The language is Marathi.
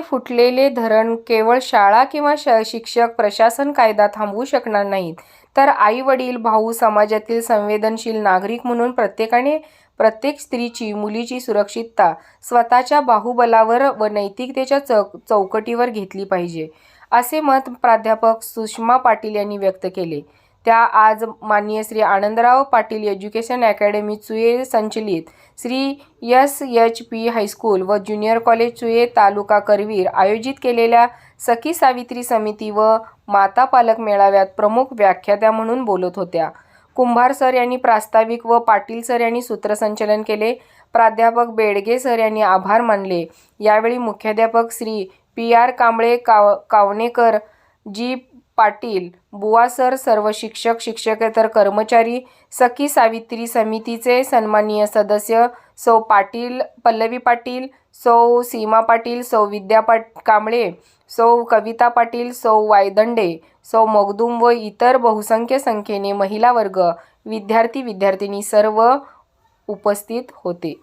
फुटलेले धरण केवळ शाळा किंवा श शिक्षक प्रशासन कायदा थांबवू शकणार नाहीत. तर आई वडील भाऊ समाजातील संवेदनशील नागरिक म्हणून प्रत्येकाने प्रत्येक स्त्रीची मुलीची सुरक्षितता स्वतःच्या बाहुबलावर व नैतिकतेच्या चौ चौकटीवर घेतली पाहिजे असे मत प्राध्यापक सुषमा पाटील यांनी व्यक्त केले. त्या आज माननीय श्री आनंदराव पाटील एज्युकेशन अकॅडमी चुये संचलित Shri S H P high school व ज्युनियर कॉलेज चुये तालुका करवीर आयोजित केलेल्या सखी सावित्री समिती व माता पालक मेळाव्यात प्रमुख व्याख्यात्या म्हणून बोलत होत्या. कुंभार सर यांनी प्रास्ताविक व पाटील सर यांनी सूत्रसंचलन केले. प्राध्यापक बेडगे सर यांनी आभार मानले. यावेळी मुख्याध्यापक श्री पी आर कांबळे काव कावणेकर जी पाटील बुवा सर सर्व शिक्षक शिक्षकेतर कर्मचारी सखी सावित्री समितीचे सन्माननीय सदस्य सौ पाटील पल्लवी पाटील सौ सीमा पाटील सौ विद्या पाट कांबळे सौ कविता पाटील सौ वायदंडे सौ मगदूम व इतर बहुसंख्य संख्येने महिला वर्ग विद्यार्थी विद्यार्थिनी सर्व उपस्थित होते.